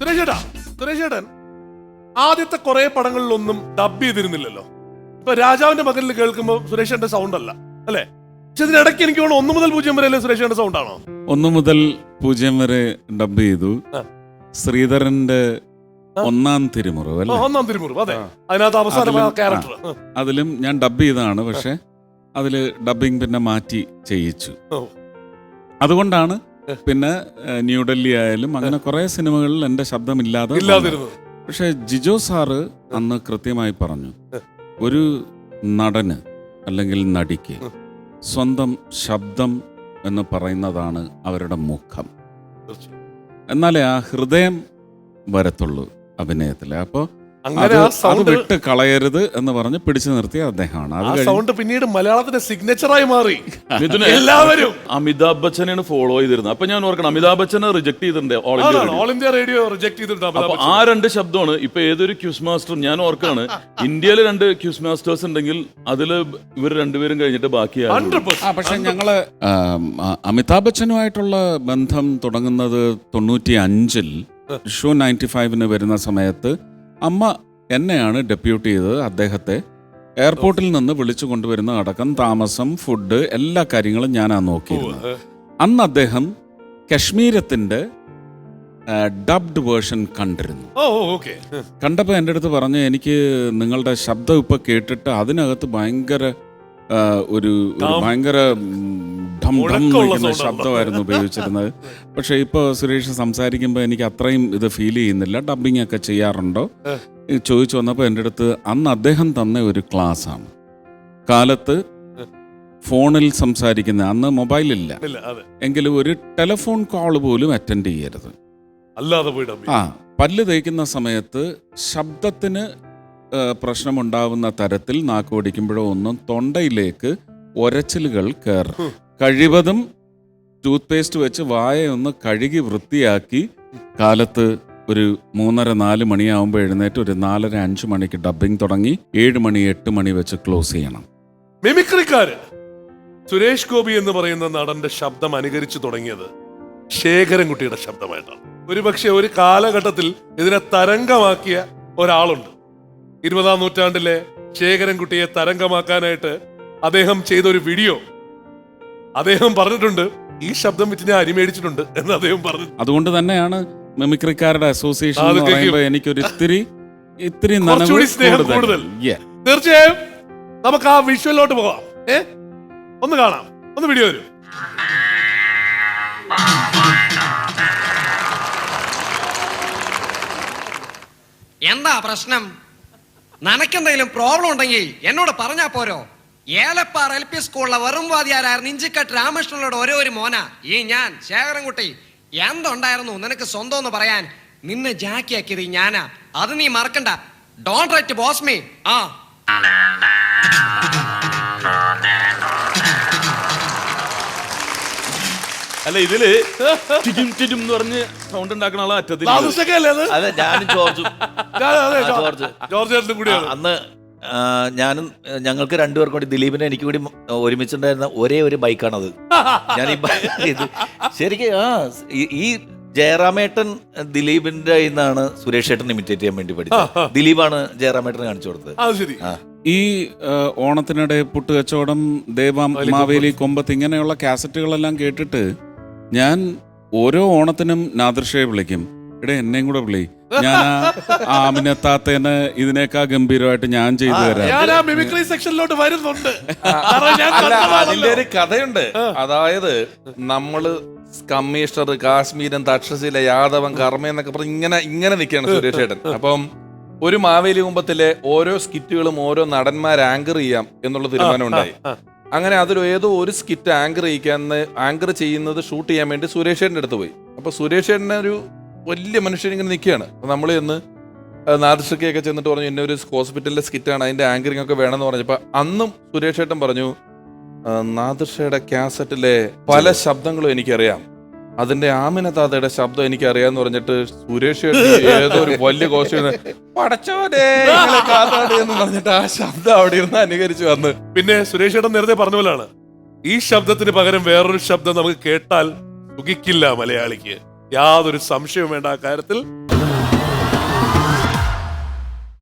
സുരേഷ് ചേട്ടാ സുരേഷ് ചേട്ടൻ ആദ്യത്തെ കുറെ പടങ്ങളിലൊന്നും ഡബ് ചെയ്തിരുന്നില്ലല്ലോ. ഇപ്പൊ രാജാവിന്റെ മകനിൽ കേൾക്കുമ്പോൾ സുരേഷന്റെ സൗണ്ട് അല്ല അല്ലേ? പക്ഷെ ഇതിനിടയ്ക്ക് എനിക്ക് തോന്നുന്നു ഒന്ന് മുതൽ പൂജ്യം വരെ അല്ലേ സുരേഷന്റെ സൗണ്ട് ആണോ? ഒന്ന് മുതൽ പൂജ്യം വരെ ഡബ് ചെയ്തു. ശ്രീധരന്റെ ഒന്നാം തിരുമുറവ് അല്ലേ? ഒന്നാം തിരുമുറിവ് അതെ. അതിനകത്ത് അവസാനം ക്യാരക്ടർ അതിലും ഞാൻ ഡബ് ചെയ്തതാണ് പക്ഷെ അതിൽ ഡബിങ് പിന്നെ മാറ്റി ചെയ്യിച്ചു. അതുകൊണ്ടാണ് പിന്നെ ന്യൂഡൽഹി ആയാലും അങ്ങനെ കുറെ സിനിമകളിൽ എന്റെ ശബ്ദമില്ലാതെ ഇല്ലാതെ ഇല്ലാതിരുന്നത് പക്ഷെ ജിജോ സാറ് അന്ന് കൃത്യമായി പറഞ്ഞു ഒരു നടന് അല്ലെങ്കിൽ നടിക്ക് സ്വന്തം ശബ്ദം എന്ന് പറയുന്നതാണ് അവരുടെ മുഖം. എന്നാലേ ആ ഹൃദയം വരത്തുള്ളൂ അഭിനയത്തിൽ അപ്പോൾ അങ്ങനെ ആ സൗണ്ട് വിട്ട് കളയരുത് എന്ന് പറഞ്ഞ് പിടിച്ചു നിർത്തിയ അദ്ദേഹമാണ്. ആ സൗണ്ട് പിന്നീട് മലയാളത്തിന്റെ സിഗ്നേച്ചറായി മാറി. എല്ലാവരും. അമിതാഭ് ബച്ചനെയാണ് ഫോളോ ചെയ്തിരുന്നത്. അപ്പൊ ഞാൻ ഓർക്കണം അമിതാഭ് ബച്ചനെ റിജക്ട് ചെയ്തിട്ടുണ്ട് all India radio. All India radio reject ചെയ്തിട്ടുണ്ട് ആ രണ്ട് ശബ്ദമാണ് ഇപ്പൊ ഏതൊരു ക്യൂസ് മാസ്റ്ററും ഞാൻ ഓർക്കാണ് ഇന്ത്യയിൽ രണ്ട് ക്യൂസ് മാസ്റ്റേഴ്സ് ഉണ്ടെങ്കിൽ അതിൽ ഇവർ രണ്ടുപേരും കഴിഞ്ഞിട്ട് ബാക്കി ആളുകൾ. ഹൺഡ്രഡ് ആ പക്ഷെ ഞങ്ങൾ അമിതാഭ് ബച്ചനുമായിട്ടുള്ള ബന്ധം തുടങ്ങുന്നത് തൊണ്ണൂറ്റി അഞ്ചിൽ ഷോ നയന്റി ഫൈവിന് വരുന്ന സമയത്ത് അമ്മ എന്നെയാണ് ഡെപ്യൂട്ട് ചെയ്തത് അദ്ദേഹത്തെ. എയർപോർട്ടിൽ നിന്ന് വിളിച്ചു കൊണ്ടുവരുന്ന അടക്കം താമസം ഫുഡ് എല്ലാ കാര്യങ്ങളും ഞാനാണ് നോക്കിയിരുന്നത്. അന്ന് അദ്ദേഹം കശ്മീരത്തിന്റെ ഡബ്ഡ് വേർഷൻ കണ്ടിരുന്നു. കണ്ടപ്പോൾ എന്റെ അടുത്ത് പറഞ്ഞു എനിക്ക് നിങ്ങളുടെ ശബ്ദം ഇപ്പൊ കേട്ടിട്ട് അതിനകത്ത് ഭയങ്കര ഒരു ഭയങ്കര ധം ആണല്ലോ. ശബ്ദമായിരുന്നു ഉപയോഗിച്ചിരുന്നത്. പക്ഷെ ഇപ്പോൾ സുരേഷ് സംസാരിക്കുമ്പോൾ എനിക്ക് അത്രയും ഇത് ഫീൽ ചെയ്യുന്നില്ല. ഡബിങ് ഒക്കെ ചെയ്യാറുണ്ടോ. ചോദിച്ചു വന്നപ്പോൾ എന്റെ അടുത്ത് അന്ന് അദ്ദേഹം തന്ന ഒരു ക്ലാസ് ആണ്. കാലത്ത് ഫോണിൽ സംസാരിക്കുന്ന അന്ന് മൊബൈലില്ല. ഇല്ല എങ്കിലും ഒരു ടെലിഫോൺ കോൾ പോലും അറ്റൻഡ് ചെയ്യരുത്. അല്ലാതെ ആ പല്ല് തേക്കുന്ന സമയത്ത് ശബ്ദത്തിന് പ്രശ്നമുണ്ടാവുന്ന തരത്തിൽ നാക്ക് ഓടിക്കുമ്പോഴോ ഒന്നും തൊണ്ടയിലേക്ക് ഒരച്ചിലുകൾ കയറും കഴിവതും ടൂത്ത് പേസ്റ്റ് വെച്ച് വായ ഒന്ന് കഴുകി വൃത്തിയാക്കി കാലത്ത് ഒരു മൂന്നര നാല് മണിയാവുമ്പോൾ എഴുന്നേറ്റ് ഒരു നാലര അഞ്ച് മണിക്ക് ഡബിങ് തുടങ്ങി ഏഴ് മണി എട്ട് മണി വെച്ച് ക്ലോസ് ചെയ്യണം. മിമിക്രിക്കാര്. സുരേഷ് ഗോപി എന്ന് പറയുന്ന നടന്റെ ശബ്ദം അനുകരിച്ചു തുടങ്ങിയത് ശേഖരൻകുട്ടിയുടെ ശബ്ദമായിട്ടാണ്. ഒരുപക്ഷെ ഒരു കാലഘട്ടത്തിൽ ഇതിനെ തരംഗമാക്കിയ ഒരാളുണ്ട്. ഇരുപതാം നൂറ്റാണ്ടിലെ ശേഖരൻകുട്ടിയെ തരംഗമാക്കാനായിട്ട് അദ്ദേഹം ചെയ്ത ഒരു വീഡിയോ അദ്ദേഹം പറഞ്ഞിട്ടുണ്ട് ഈ ശബ്ദം വെച്ച് ഞാൻ അരിമേടിച്ചിട്ടുണ്ട് എന്ന് അദ്ദേഹം പറഞ്ഞു അതുകൊണ്ട് തന്നെയാണ് മെമിക്രിക്കാരുടെ അസോസിയേഷൻ എന്ന് അതൊക്കെ പറയുമ്പോൾ എനിക്കൊരു ഇത്തിരി ഇത്തിരി നനവ് കുറച്ചുകൂടി സ്നേഹം കൂടുതൽ. Yeah. തീർച്ചയായും നമുക്ക് ആ വിഷ്വലിലോട്ട് പോകാം. ഏ? ഒന്ന് കാണാം. ഒന്ന് വീഡിയോ വരും. എന്താ പ്രശ്നം? നനക്കെന്തെങ്കിലും പ്രോബ്ലം ഉണ്ടെങ്കിൽ എന്നോട് പറഞ്ഞാ പോരോ? ഏലപ്പാറ എൽ പി സ്കൂളിലെ വെറും വാദിയാരായിരുന്നു ഇഞ്ചിക്കട്ട് രാമകൃഷ്ണനോട് ഒരേ ഒരു മോന. ഈ ഞാൻ ശേഖരൻകുട്ടി. എന്തുണ്ടായിരുന്നു നിനക്ക് സ്വന്തം എന്ന് പറയാൻ? നിന്നെ ജാക്കിയാക്കിയത് ഈ ഞാനാ. അത് നീ മറക്കണ്ട. ഡോണ്ട് റൈറ്റ് ബോസ്മി ആ. അല്ല ഇതിൽ ടിറ്റും എന്ന് പറഞ്ഞ് സൗണ്ട് ഉണ്ടാക്കുന്ന ആളാ അറ്റത്തിൽ അത്? ഞാനും ജോർജും. ജോർജ്. ജോർജ് ചേട്ടനും കൂടിയാണ്. അന്ന് ഞാനും ഞങ്ങൾക്ക് രണ്ടുപേർക്കും കൂടി ദിലീപിനെ എനിക്ക് കൂടി ഒരുമിച്ചുണ്ടായിരുന്ന ഒരേ ഒരു ബൈക്കാണത്. ഞാൻ ഈ ബൈക്ക് ശരിക്കും ആ ഈ- ജയറാമേട്ടൻ ദിലീപിന്റെ നിന്നാണ് സുരേഷ് ഏട്ടൻ ഇമിറ്റേറ്റ് ചെയ്യാൻ വേണ്ടി പഠിച്ചത്. ദിലീപാണ് ജയറാമേട്ടൻ കാണിച്ചു കൊടുത്തത്. ഈ ഓണത്തിനിടെ പുട്ടുകച്ചവടം ദേവാം മാവേലി മാവേലി കൊമ്പത്ത് ഇങ്ങനെയുള്ള കാസറ്റുകളെല്ലാം കേട്ടിട്ട് ഞാൻ ഓരോ ഓണത്തിനും നാദൃഷയെ വിളിക്കും. ഇവിടെ എന്നെയും കൂടെ വിളി. ഞാൻ ആ ആമിനത്താത്തേനെ ഇതിനേക്കാൾ ഗംഭീരമായിട്ട് ഞാൻ ചെയ്തു തരാം. ഞാൻ ആ മിമിക്രി സെക്ഷനിലോട്ട് വരുന്നുണ്ട്. കാരണം ഞാൻ അല്ല കണ്ടതാണല്ലോ. അതിന്റെ ഒരു കഥയുണ്ട്. അതായത് നമ്മൾ കമ്മീഷണർ കാശ്മീരൻ തക്ഷശില യാദവൻ കർമ്മ എന്നൊക്കെ പറഞ്ഞ് ഇങ്ങനെ ഇങ്ങനെ നിൽക്കുകയാണ് സുരേഷ് ഏട്ടൻ. അപ്പം ഒരു മാവേലി കുമ്പത്തിലെ ഓരോ സ്കിറ്റുകളും ഓരോ നടന്മാർ ആങ്കർ ചെയ്യാം എന്നുള്ള തീരുമാനം ഉണ്ടായി. ആ, അങ്ങനെ അതിൽ ഏതോ ഒരു സ്കിറ്റ് ആങ്കർ ചെയ്യിക്കാൻ ആങ്കർ ചെയ്യുന്നത് ഷൂട്ട് ചെയ്യാൻ വേണ്ടി സുരേഷ് ഏട്ടന്റെ അടുത്ത് പോയി. അപ്പൊ സുരേഷ് ഏട്ടനെ ഒരു വലിയ മനുഷ്യരിങ്ങനെ നിൽക്കുകയാണ്. അപ്പം നമ്മൾ ഇന്ന് നാദൃഷയ്ക്കൊക്കെ ചെന്നിട്ട് പറഞ്ഞു എന്നെ ഒരു ഹോസ്പിറ്റലിലെ സ്കിറ്റാണ് അതിന്റെ ആങ്കറിംഗ് ഒക്കെ വേണമെന്ന് പറഞ്ഞപ്പോൾ അന്നും സുരേഷ് ഏട്ടൻ പറഞ്ഞു "ആ, ക്യാസറ്റിലെ കാസറ്റിലെ പല ശബ്ദങ്ങളും എനിക്കറിയാം. അതിന്റെ ആമിന താത്തയുടെ ശബ്ദം എനിക്ക് അറിയാന്ന് പറഞ്ഞിട്ട് സുരേഷ് ഏതോ ഒരു വലിയ കോശം എന്ന് പറഞ്ഞിട്ട് ആ ശബ്ദം അവിടെ ഇരുന്ന് അനുകരിച്ചു വന്ന്. പിന്നെ സുരേഷ് ഏട്ടൻ നേരത്തെ പറഞ്ഞ പോലെയാണ്. ഈ ശബ്ദത്തിന് പകരം വേറൊരു ശബ്ദം നമുക്ക് കേട്ടാൽ സുഖിക്കില്ല മലയാളിക്ക്. യാതൊരു സംശയവും വേണ്ട ആ കാര്യത്തിൽ.